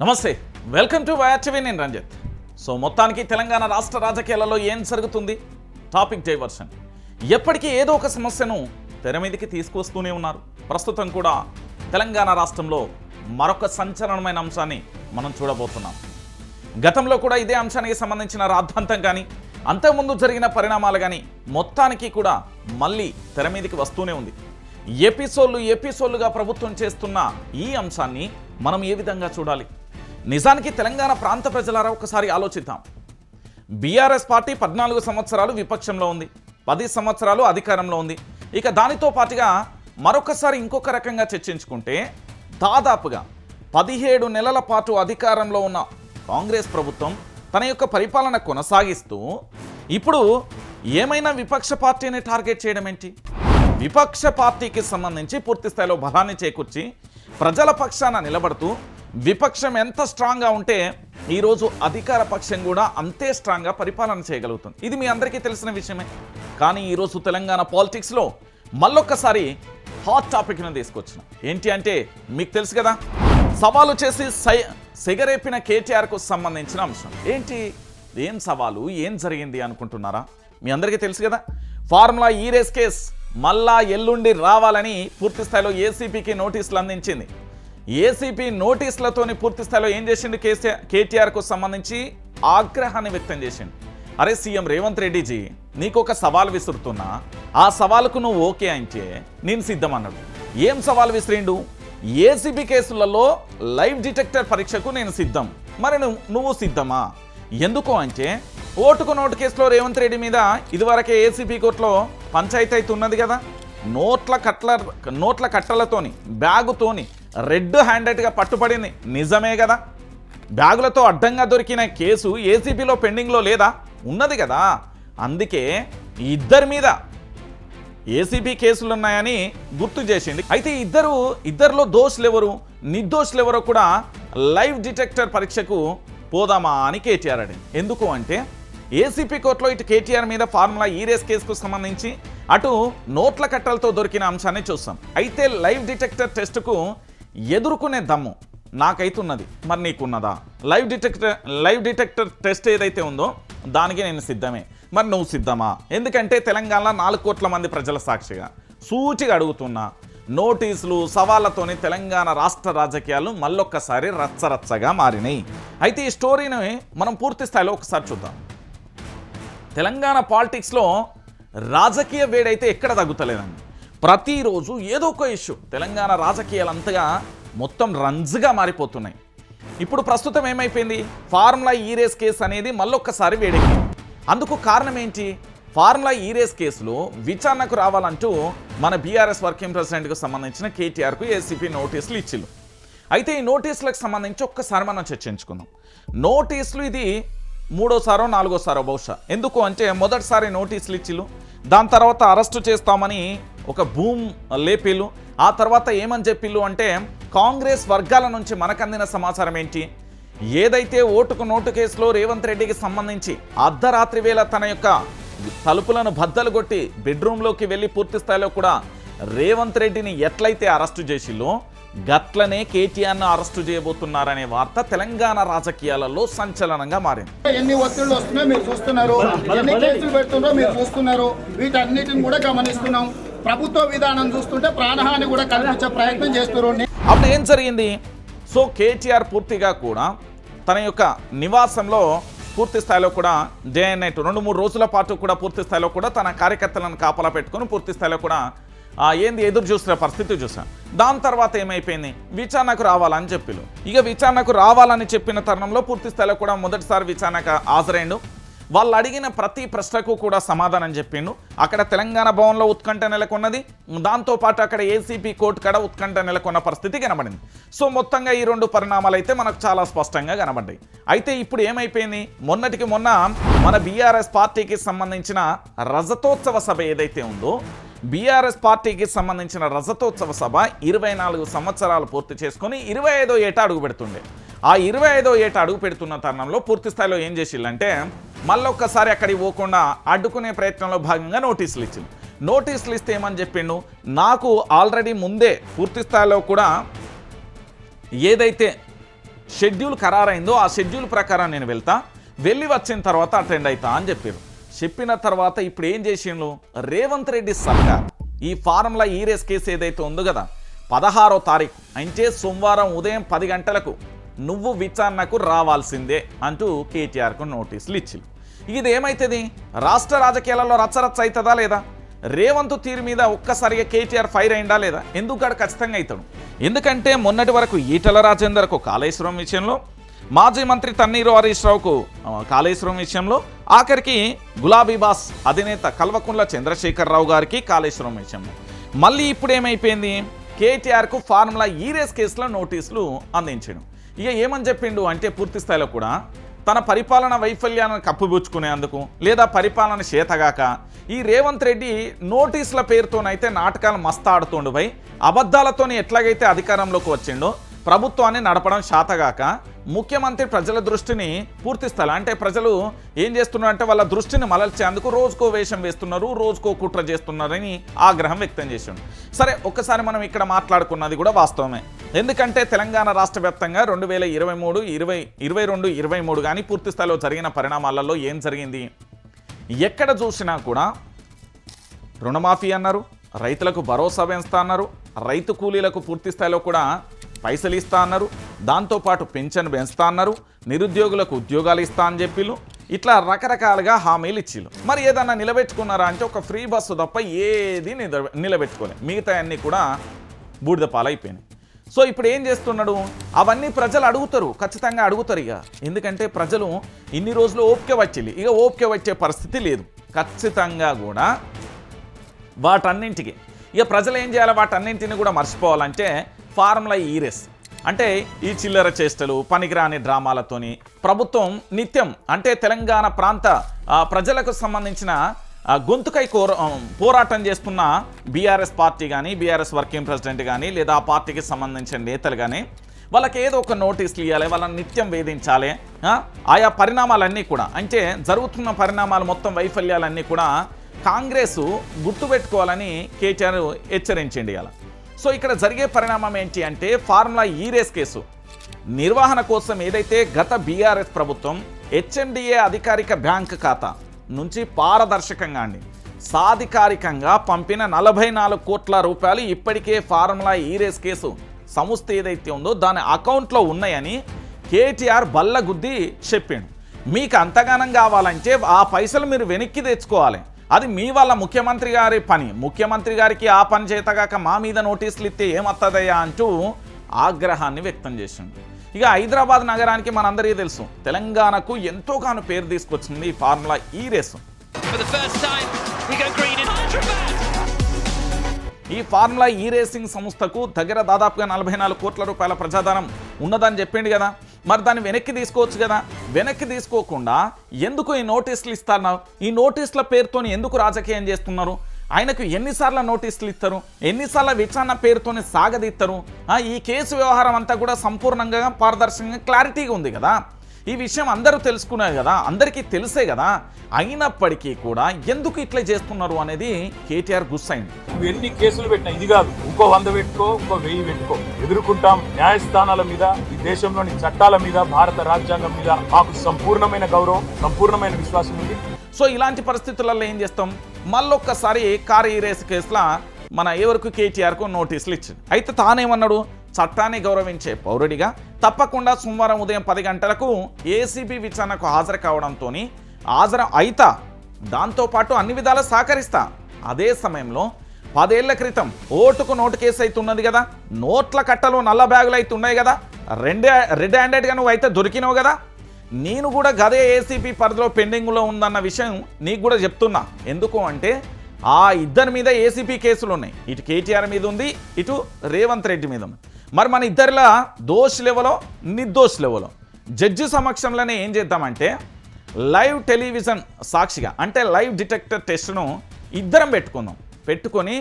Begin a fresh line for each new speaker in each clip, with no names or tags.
నమస్తే. Welcome to YRTV నేను Ranjith. So మొత్తానికి తెలంగాణ రాష్ట్ర రాజకీయాలలో ఏం జరుగుతుంది? టాపిక్ డైవర్షన్ ఎప్పటికీ ఏదో ఒక సమస్యను తెర మీదకి తీసుకొస్తూనే ఉన్నారు. ప్రస్తుతం కూడా తెలంగాణ రాష్ట్రంలో మరొక సంచలనమైన అంశాన్ని మనం చూడబోతున్నాం. గతంలో కూడా ఇదే అంశానికి సంబంధించిన రాద్ధాంతం కానీ అంతకుముందు జరిగిన పరిణామాలు కానీ మొత్తానికి కూడా మళ్ళీ తెర మీదకి వస్తూనే ఉంది. ఎపిసోడ్లు ఎపిసోడ్లుగా ప్రభుత్వం చేస్తున్న ఈ అంశాన్ని మనం ఏ విధంగా చూడాలి? నిజానికి తెలంగాణ ప్రాంత ప్రజలారా ఒకసారి ఆలోచిద్దాం. బీఆర్ఎస్ పార్టీ పద్నాలుగు సంవత్సరాలు విపక్షంలో ఉంది. పది సంవత్సరాలు అధికారంలో ఉంది. ఇక దానితో పాటుగా మరొకసారి ఇంకొక రకంగా చర్చించుకుంటే దాదాపుగా పదిహేడు నెలల పాటు అధికారంలో ఉన్న కాంగ్రెస్ ప్రభుత్వం తన యొక్క పరిపాలన కొనసాగిస్తూ ఇప్పుడు ఏమైనా విపక్ష పార్టీని టార్గెట్ చేయడం ఏంటి? విపక్ష పార్టీకి సంబంధించి పూర్తి స్థాయిలో బలాన్ని చేకూర్చి ప్రజల పక్షాన నిలబడుతూ విపక్షం ఎంత స్ట్రాంగ్గా ఉంటే ఈరోజు అధికార పక్షం కూడా అంతే స్ట్రాంగ్గా పరిపాలన చేయగలుగుతుంది. ఇది మీ అందరికీ తెలిసిన విషయమే. కానీ ఈరోజు తెలంగాణ పాలిటిక్స్లో మళ్ళొక్కసారి హాట్ టాపిక్ను తీసుకొచ్చిన. ఏంటి అంటే మీకు తెలుసు కదా సవాలు చేసి సై సెగరేపిన కేటీఆర్కు సంబంధించిన అంశం. ఏంటి? ఏం సవాలు? ఏం జరిగింది అనుకుంటున్నారా? మీ అందరికీ తెలుసు కదా ఫార్ములా ఈ రేస్ కేస్ మళ్ళా ఎల్లుండి రావాలని పూర్తి స్థాయిలో ఏసీపీకి నోటీసులు అందించింది. ఏసీపీ నోటీసులతోని పూర్తి స్థాయిలో ఏం చేసిండు కేసీఆర్ కేటీఆర్కు సంబంధించి ఆగ్రహాన్ని వ్యక్తం చేసిండు. అరే సీఎం రేవంత్ రెడ్డిజీ నీకు ఒక సవాల్ విసురుతున్నా. ఆ సవాలుకు నువ్వు ఓకే అంటే నేను సిద్ధమన్నాడు. ఏం సవాల్ విసిరిండు? ఏసీబీ కేసులలో లైవ్ డిటెక్టర్ పరీక్షకు నేను సిద్ధం. మరి నువ్వు నువ్వు సిద్ధమా? ఎందుకు అంటే ఓటుకు నోటు కేసులో రేవంత్ రెడ్డి మీద ఇదివరకే ఏసీబీ కోర్టులో పంచాయతీ అయితే ఉన్నది కదా. నోట్ల కట్ల నోట్ల కట్టలతోని బ్యాగుతోని రెడ్ హ్యాండెడ్గా పట్టుపడింది. నిజమే కదా? బ్యాగులతో అడ్డంగా దొరికిన కేసు ఏసీబీలో పెండింగ్లో లేదా? ఉన్నది కదా? అందుకే ఇద్దరి మీద ఏసీబీ కేసులు ఉన్నాయని గుర్తు చేసింది. అయితే ఇద్దరు ఇద్దరిలో దోషులు ఎవరు నిర్దోషులు ఎవరో కూడా లైవ్ డిటెక్టర్ పరీక్షకు పోదామా అని కేటీఆర్ అడిగింది. ఎందుకు అంటే ఏసీపీ కోర్టులో ఇటు కేటీఆర్ మీద ఫార్ములా ఈ రేస్ కేసుకు సంబంధించి అటు నోట్ల కట్టలతో దొరికిన అంశాన్ని చూస్తాం. అయితే లైవ్ డిటెక్టర్ టెస్టుకు ఎదుర్కొనే దమ్ము నాకైతున్నది మరి నీకున్నదా? Live detector live detector test ఏదైతే ఉందో దానికి నేను సిద్ధమే. మరి నువ్వు సిద్ధమా? ఎందుకంటే తెలంగాణ నాలుగు కోట్ల మంది ప్రజల సాక్షిగా సూచిగా అడుగుతున్నా నోటీసులు సవాళ్ళతోని తెలంగాణ రాష్ట్ర రాజకీయాలు మళ్ళొక్కసారి రచ్చరచ్చగా మారినాయి. అయితే ఈ స్టోరీని మనం పూర్తి స్థాయిలో ఒకసారి చూద్దాం. తెలంగాణ పాలిటిక్స్లో రాజకీయ వేడైతే ఎక్కడ తగ్గుతలేదండి. ప్రతిరోజు ఏదో ఒక ఇష్యూ. తెలంగాణ రాజకీయాలు అంతగా మొత్తం రంజుగా మారిపోతున్నాయి. ఇప్పుడు ప్రస్తుతం ఏమైపోయింది? ఫార్ములా ఈ రేస్ కేసు అనేది మళ్ళొక్కసారి వేడెక్కింది. అందుకు కారణం ఏంటి? ఫార్ములా ఈ రేస్ కేసులో విచారణకు రావాలంటూ మన బీఆర్ఎస్ వర్కింగ్ ప్రెసిడెంట్కు సంబంధించిన కేటీఆర్కు ఏసీపీ నోటీసులు ఇచ్చిల్లు అయితే ఈ నోటీసులకు సంబంధించి ఒక్కసారి మనం చర్చించుకుందాం. నోటీసులు ఇది మూడోసారో నాలుగోసారో బహుశా. ఎందుకు అంటే మొదటిసారి నోటీసులు ఇచ్చిల్లు దాని తర్వాత అరెస్టు చేస్తామని ఒక భూమ్ లేపిల్లు ఆ తర్వాత ఏమని చెప్పిల్లు అంటే కాంగ్రెస్ వర్గాల నుంచి మనకు అందిన సమాచారం ఏంటి? ఏదైతే ఓటుకు నోటు కేసులో రేవంత్ రెడ్డికి సంబంధించి అర్ధరాత్రి వేళ తన యొక్క తలుపులను బద్దలు కొట్టి బెడ్రూమ్లోకి వెళ్ళి పూర్తి స్థాయిలో కూడా రేవంత్ రెడ్డిని ఎట్లయితే అరెస్టు చేసిల్లో గట్లనే కేటీఆర్ను అరెస్టు చేయబోతున్నారనే వార్త తెలంగాణ రాజకీయాలలో సంచలనంగా మారింది.
ఎన్ని ఒత్తిళ్ళు వస్తున్నాయో మీరు చూస్తున్నారు. ఎన్ని కేసులు పెడుతున్నారో మీరు చూస్తున్నారు. వీటన్నిటిని కూడా గమనిస్తున్నాం. ప్రభుత్వ విధానం చూస్తుంటే ప్రాణహాని కూడా కల్పించే ప్రయత్నం చేస్తున్నారు.
అప్పుడు ఏం జరిగింది? సో కేటీఆర్ పూర్తిగా కూడా తన యొక్క నివాసంలో పూర్తి స్థాయిలో కూడా డే అండ్ నైట్ రెండు మూడు రోజుల పాటు కూడా పూర్తి స్థాయిలో కూడా తన కార్యకర్తలను కాపలా పెట్టుకొని పూర్తి స్థాయిలో కూడా ఏంది ఎదురు చూసిన పరిస్థితి చూసాం. దాని తర్వాత ఏమైపోయింది? విచారణకు రావాలని చెప్పిలు ఇక విచారణకు రావాలని చెప్పిన తరుణంలో పూర్తి స్థాయిలో కూడా మొదటిసారి విచారణకు హాజరైండు. వాళ్ళు అడిగిన ప్రతి ప్రశ్నకు కూడా సమాధానం చెప్పిండు. అక్కడ తెలంగాణ భవన్లో ఉత్కంఠ నెలకొన్నది. దాంతోపాటు అక్కడ ఏసీపీ కోర్టు కాడ ఉత్కంఠ నెలకొన్న పరిస్థితి కనబడింది. సో మొత్తంగా ఈ రెండు పరిణామాలు అయితే మనకు చాలా స్పష్టంగా కనబడ్డాయి. అయితే ఇప్పుడు ఏమైపోయింది? మొన్నటికి మొన్న మన బీఆర్ఎస్ పార్టీకి సంబంధించిన రజతోత్సవ సభ ఏదైతే ఉందో బీఆర్ఎస్ పార్టీకి సంబంధించిన రజతోత్సవ సభ ఇరవై నాలుగు సంవత్సరాలు పూర్తి చేసుకొని ఇరవై ఐదో ఏట అడుగు పెడుతుండే. ఆ ఇరవై ఐదో ఏట అడుగు పెడుతున్న తరుణంలో పూర్తి స్థాయిలో ఏం చేసిల్లంటే మళ్ళొక్కసారి అక్కడికి పోకుండా అడ్డుకునే ప్రయత్నంలో భాగంగా నోటీసులు ఇచ్చింది. నోటీసులు ఇస్తే ఏమని చెప్పిండు? నాకు ఆల్రెడీ ముందే పూర్తి స్థాయిలో కూడా ఏదైతే షెడ్యూల్ ఖరారైందో ఆ షెడ్యూల్ ప్రకారం నేను వెళ్తా వెళ్ళి వచ్చిన తర్వాత అటెండ్ అవుతా అని చెప్పారు చెప్పిన తర్వాత ఇప్పుడు ఏం చేసిండు రేవంత్ రెడ్డి సర్కార్ ఈ ఫారంలో ఈ రేస్ కేసు ఏదైతే ఉందో కదా పదహారో తారీఖు అంటే సోమవారం ఉదయం పది గంటలకు నువ్వు విచారణకు రావాల్సిందే అంటూ కేటీఆర్కు నోటీసులు ఇచ్చింది ఇదేమైతుంది? రాష్ట్ర రాజకీయాలలో రచ్చరచ్చ అవుతుందా లేదా? రేవంత్ తీరు మీద ఒక్కసారిగా కేటీఆర్ ఫైర్ అయిందా లేదా? ఎందుకు కాడ ఖచ్చితంగా అవుతాడు ఎందుకంటే మొన్నటి వరకు ఈటల రాజేందర్కు కాళేశ్వరం విషయంలో మాజీ మంత్రి తన్నీరు హరీష్ రావుకు కాళేశ్వరం విషయంలో ఆఖరికి గులాబీ బాస్ అధినేత కల్వకుంట్ల చంద్రశేఖరరావు గారికి కాళేశ్వరం విషయంలో. మళ్ళీ ఇప్పుడు ఏమైపోయింది కేటీఆర్కు ఫార్ములా ఈరేస్ కేసులో నోటీసులు అందించడం. ఇక ఏమని చెప్పిండు అంటే పూర్తి స్థాయిలో కూడా తన పరిపాలన వైఫల్యాలను కప్పుబుచ్చుకునేందుకు లేదా పరిపాలన చేతగాక ఈ రేవంత్ రెడ్డి నోటీసుల పేరుతోనైతే నాటకాలు మస్తాడుతుండు ఆడుతుండు అబద్ధాలతోనే అబద్ధాలతోని ఎట్లాగైతే అధికారంలోకి వచ్చిండో ప్రభుత్వాన్ని నడపడం శాతగాక ముఖ్యమంత్రి ప్రజల దృష్టిని పూర్తిస్తారు అంటే ప్రజలు ఏం చేస్తున్నారంటే వాళ్ళ దృష్టిని మలల్చేందుకు రోజుకో వేషం వేస్తున్నారు రోజుకో కుట్ర చేస్తున్నారని ఆగ్రహం వ్యక్తం చేసిండు. సరే ఒక్కసారి మనం ఇక్కడ మాట్లాడుకున్నది కూడా వాస్తవమే. ఎందుకంటే తెలంగాణ రాష్ట్ర వ్యాప్తంగా రెండు వేల ఇరవై మూడు ఇరవై ఇరవై రెండు ఇరవై మూడు కానీ పూర్తి స్థాయిలో జరిగిన పరిణామాలలో ఏం జరిగింది? ఎక్కడ చూసినా కూడా రుణమాఫీ అన్నారు రైతులకు భరోసా పెంచుతా అన్నారు రైతు కూలీలకు పూర్తి స్థాయిలో కూడా పైసలు ఇస్తా అన్నారు దాంతోపాటు పెన్షన్ పెంచుతా అన్నారు నిరుద్యోగులకు ఉద్యోగాలు ఇస్తా అని చెప్పిళ్ళు ఇట్లా రకరకాలుగా హామీలు ఇచ్చిళ్ళు. మరి ఏదన్నా నిలబెట్టుకున్నారా అంటే ఒక ఫ్రీ బస్సు తప్ప ఏది నిల- నిలబెట్టుకోలేదు మిగతా అన్నీ కూడా బూడిద పాలైపోయినాయి. సో ఇప్పుడు ఏం చేస్తున్నాడు? అవన్నీ ప్రజలు అడుగుతారు ఖచ్చితంగా అడుగుతారు ఇక. ఎందుకంటే ప్రజలు ఇన్ని రోజులు ఓపిక వచ్చింది ఇక ఓపిక వచ్చే పరిస్థితి లేదు. ఖచ్చితంగా కూడా వాటన్నింటికి. ఇక ప్రజలు ఏం చేయాలి? వాటన్నింటిని కూడా మర్చిపోవాలంటే ఫార్ములా ఈరెస్ అంటే ఈ చిల్లర చేష్టలు పనికిరాని డ్రామాలతోని ప్రభుత్వం నిత్యం అంటే తెలంగాణ ప్రాంత ప్రజలకు సంబంధించిన గొంతుకై కోర పోరాటం చేస్తున్న బీఆర్ఎస్ పార్టీ కానీ బీఆర్ఎస్ వర్కింగ్ ప్రెసిడెంట్ కానీ లేదా ఆ పార్టీకి సంబంధించిన నేతలు కానీ వాళ్ళకి ఏదో ఒక నోటీసులు ఇవ్వాలి వాళ్ళని నిత్యం వేధించాలి ఆయా పరిణామాలన్నీ కూడా. అంటే జరుగుతున్న పరిణామాలు మొత్తం వైఫల్యాలన్నీ కూడా కాంగ్రెస్ గుర్తుపెట్టుకోవాలని కేటీఆర్ హెచ్చరించండి ఇలా సో ఇక్కడ జరిగే పరిణామం ఏంటి అంటే ఫార్ములా ఈ రేస్ కేసు. నిర్వహణ కోసం ఏదైతే గత బీఆర్ఎస్ ప్రభుత్వం హెచ్ఎండిఏ అధికారిక బ్యాంక్ ఖాతా నుంచి పారదర్శకంగా అండి సాధికారికంగా పంపిన నలభై నాలుగు కోట్ల రూపాయలు ఇప్పటికే ఫార్ములా ఈ రేస్ కేసు సంస్థ ఏదైతే ఉందో దాని అకౌంట్లో ఉన్నాయని కేటీఆర్ బల్లగుద్ది చెప్పిండు. మీకు అంతగానం కావాలంటే ఆ పైసలు మీరు వెనక్కి తెచ్చుకోవాలి. అది మీ వాళ్ళ ముఖ్యమంత్రి గారి పని. ముఖ్యమంత్రి గారికి ఆ పని చేతగాక మా మీద నోటీసులు ఇస్తే ఏమత్తదయ్యా అంటూ ఆగ్రహాన్ని వ్యక్తం చేసిండు. ఇక హైదరాబాద్ నగరానికి మనందరికీ తెలుసు తెలంగాణకు ఎంతో కాను పేరు తీసుకొచ్చింది ఈ ఫార్ములా ఈ రేసు. ఈ ఫార్ములా ఈ రేసింగ్ సంస్థకు దగ్గర దాదాపుగా నలభై నాలుగు కోట్ల రూపాయల ప్రజాధనం ఉన్నదని చెప్పిండు కదా. మరి దాన్ని వెనక్కి తీసుకోవచ్చు కదా? వెనక్కి తీసుకోకుండా ఎందుకు ఈ నోటీసులు ఇస్తున్నారు ఈ నోటీసుల పేరుతో ఎందుకు రాజకీయం చేస్తున్నారు? ఆయనకు ఎన్నిసార్లు నోటీసులు ఇస్తారు? ఎన్నిసార్లు విచారణ పేరుతోనే సాగదీస్తారు? ఈ కేసు వ్యవహారం అంతా కూడా సంపూర్ణంగా పారదర్శకంగా క్లారిటీగా ఉంది కదా? ఈ విషయం అందరూ తెలుసుకున్నారు కదా అందరికీ తెలిసే కదా అయినప్పటికీ కూడా ఎందుకు ఇట్లా చేస్తున్నారు అనేది కేటీఆర్ గుస్సైంది.
నువ్వు ఎన్ని కేసులు పెట్టినా ఇది కాదు ఇంకో వంద పెట్టుకో ఇంకో వెయ్యి పెట్టుకో. ఎదుర్కొంటాం న్యాయస్థానాల మీద ఈ దేశంలోని చట్టాల మీద భారత రాజ్యాంగం మీద మాకు సంపూర్ణమైన గౌరవం సంపూర్ణమైన విశ్వాసం ఉంది.
సో ఇలాంటి పరిస్థితులలో ఏం చేస్తాం? మళ్ళొక్కసారి కారు ఈ రేసు కేసులో మన ఎవరికి కేటీఆర్కు నోటీసులు ఇచ్చింది. అయితే తానేమన్నాడు? చట్టాన్ని గౌరవించే పౌరుడిగా తప్పకుండా సోమవారం ఉదయం పది గంటలకు ఏసీబీ విచారణకు హాజరు కావడంతో హాజరు అయితా దాంతోపాటు అన్ని విధాలా సహకరిస్తా. అదే సమయంలో పదేళ్ళ క్రితం ఓటుకు నోటు కేసు అవుతున్నది కదా నోట్ల కట్టలు నల్ల బ్యాగులు అయితే ఉన్నాయి కదా రెండే రెడ్ హ్యాండెడ్గా నువ్వు అయితే దొరికినావు కదా. నేను కూడా గదే ఏసీపీ పరిధిలో పెండింగ్లో ఉందన్న విషయం నీకు కూడా చెప్తున్నా. ఎందుకు అంటే ఆ ఇద్దరి మీద ఏసీపీ కేసులు ఉన్నాయి ఇటు కేటీఆర్ మీద ఉంది ఇటు రేవంత్ రెడ్డి మీద ఉంది. మరి మన ఇద్దరిలో దోష్ లెవెలో నిర్దోష్ లెవెలో. జడ్జి సమక్షంలోనే ఏం చేద్దామంటే లైవ్ టెలివిజన్ సాక్షిగా అంటే లైవ్ డిటెక్టర్ టెస్ట్ను ఇద్దరం పెట్టుకుందాం. పెట్టుకొని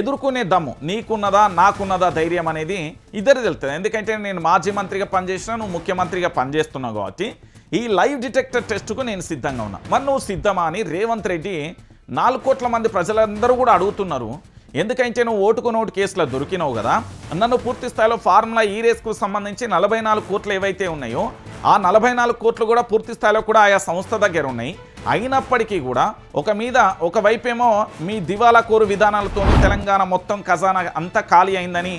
ఎదుర్కొనే దమ్ము నీకున్నదా నాకున్నదా ధైర్యం అనేది ఇద్దరు తెలుస్తుంది. ఎందుకంటే నేను మాజీ మంత్రిగా పనిచేసిన నువ్వు ముఖ్యమంత్రిగా పనిచేస్తున్నావు కాబట్టి ఈ లైవ్ డిటెక్టర్ టెస్ట్కు నేను సిద్ధంగా ఉన్నా. మరి నువ్వు సిద్ధమా అని రేవంత్ రెడ్డి నాలుగు కోట్ల మంది ప్రజలందరూ కూడా అడుగుతున్నారు. ఎందుకంటే నువ్వు ఓటుకు నోటు కేసులో దొరికినావు కదా నన్ను పూర్తి స్థాయిలో ఫార్ములా ఈ రేస్కు సంబంధించి నలభై నాలుగు కోట్లు ఏవైతే ఉన్నాయో ఆ నలభై నాలుగు కోట్లు కూడా పూర్తి స్థాయిలో కూడా ఆయా సంస్థ దగ్గర ఉన్నాయి. అయినప్పటికీ కూడా ఒక మీద ఒకవైపేమో మీ దివాలా కోరు విధానాలతో తెలంగాణ మొత్తం ఖజానా అంతా ఖాళీ అయిందని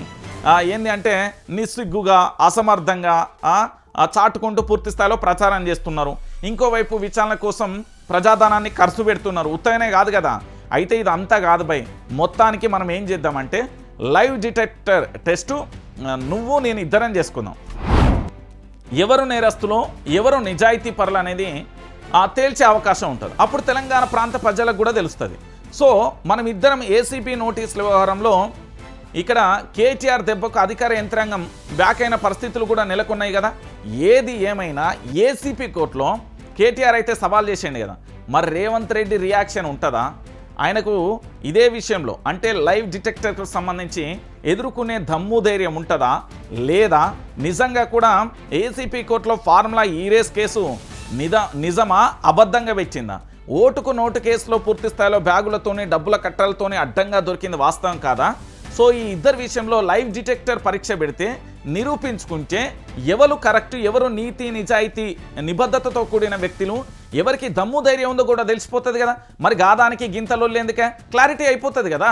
ఏంది అంటే నిస్సిగ్గుగా అసమర్థంగా చాటుకుంటూ పూర్తి స్థాయిలో ప్రచారం చేస్తున్నారు. ఇంకోవైపు విచారణ కోసం ప్రజాధనాన్ని ఖర్చు పెడుతున్నారు. ఉత్తగానే కాదు కదా అయితే ఇది అంతా కాదు భయ్. మొత్తానికి మనం ఏం చేద్దామంటే లైవ్ డిటెక్టర్ టెస్టు నువ్వు నేను ఇద్దరం చేసుకుందాం. ఎవరు నేరస్తులో ఎవరు నిజాయితీ పరులు అనేది తేల్చే అవకాశం ఉంటుంది. అప్పుడు తెలంగాణ ప్రాంత ప్రజలకు కూడా తెలుస్తుంది. సో మనం ఇద్దరం ఏసీపీ నోటీసుల వ్యవహారంలో ఇక్కడ కేటీఆర్ దెబ్బకు అధికార యంత్రాంగం బ్యాక్ అయిన పరిస్థితులు కూడా నెలకొన్నాయి కదా. ఏది ఏమైనా ఏసీపీ కోర్టులో కేటీఆర్ అయితే సవాల్ చేసేయండి కదా. మరి రేవంత్ రెడ్డి రియాక్షన్ ఉంటుందా? ఆయనకు ఇదే విషయంలో అంటే లైవ్ డిటెక్టర్కు సంబంధించి ఎదుర్కొనే దమ్ము ధైర్యం ఉంటుందా? లేదా నిజంగా కూడా ఏసీపీ కోర్టులో ఫార్ములా ఈ రేస్ కేసు నిజ నిజమా? అబద్ధంగా వెచ్చిందా ఓటుకు నోటు కేసులో పూర్తి స్థాయిలో బ్యాగులతోనే డబ్బుల కట్టలతోనే అడ్డంగా దొరికింది వాస్తవం కాదా? సో ఈ ఇద్దరు విషయంలో లైవ్ డిటెక్టర్ పరీక్ష పెడితే నిరూపించుకుంటే ఎవరు కరెక్ట్ ఎవరు నీతి నిజాయితీ నిబద్ధతతో కూడిన వ్యక్తులు ఎవరికి దమ్ము ధైర్యం ఉందో కూడా తెలిసిపోతుంది కదా. మరి గాదానికి గింతలో ఎందుకే క్లారిటీ అయిపోతుంది కదా.